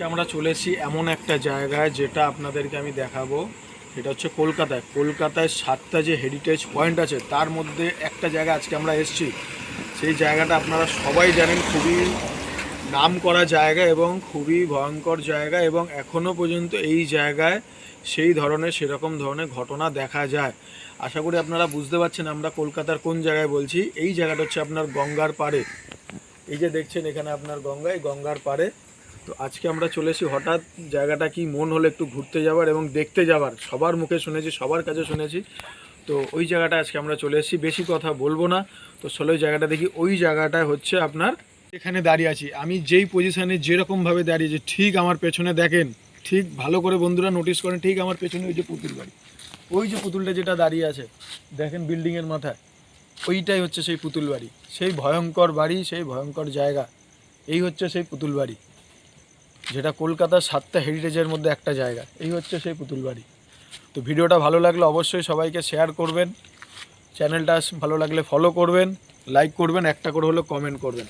আজকে আমরা চলেছি এমন একটা জায়গায় যেটা আপনাদেরকে আমি দেখাবো। সেটা হচ্ছে কলকাতায়। কলকাতায় সাতটা যে হেরিটেজ পয়েন্ট আছে, তার মধ্যে একটা জায়গা আজকে আমরা এসেছি। সেই জায়গাটা আপনারা সবাই জানেন, খুবই নাম করা জায়গা এবং খুবই ভয়ঙ্কর জায়গা এবং এখনও পর্যন্ত এই জায়গায় সেই ধরনের, সেরকম ধরনের ঘটনা দেখা যায়। আশা করি আপনারা বুঝতে পারছেন আমরা কলকাতার কোন জায়গায় বলছি। এই জায়গাটা হচ্ছে আপনার গঙ্গার পাড়ে। এই যে দেখছেন এখানে আপনার গঙ্গা, এই গঙ্গার পাড়ে তো আজকে আমরা চলে এসেছি। হঠাৎ জায়গাটা কি মন হলো একটু ঘুরতে যাবার এবং দেখতে যাবার। সবার মুখে শুনেছি, সবার কাছে শুনেছি। তো ওই জায়গাটা আজকে আমরা চলে এসেছি। বেশি কথা বলব না। তো চলো ওই জায়গাটা দেখি। ওই জায়গাটা হচ্ছে আপনার এখানে দাঁড়িয়ে আছি। আমি যেই পজিশানে যেরকমভাবে দাঁড়িয়েছি, ঠিক আমার পেছনে দেখেন, ঠিক ভালো করে বন্ধুরা নোটিস করেন, ঠিক আমার পেছনে ওই যে পুতুল বাড়ি। ওই যে পুতুলটা যেটা দাঁড়িয়ে আছে, দেখেন বিল্ডিংয়ের মাথায়, ওইটাই হচ্ছে সেই পুতুল বাড়ি। সেই ভয়ঙ্কর বাড়ি, সেই ভয়ঙ্কর জায়গা। এই হচ্ছে সেই পুতুল বাড়ি। যেটা কলকাতার সাতটা হেরিটেজের মধ্যে একটা জায়গা। এই হচ্ছে সেই পুতুল বাড়ি। তো ভিডিওটা ভালো লাগলে অবশ্যই সবাইকে শেয়ার করবেন। চ্যানেলটা ভালো লাগলে ফলো করবেন লাইক করবেন, একটা করে হলেও কমেন্ট করবেন।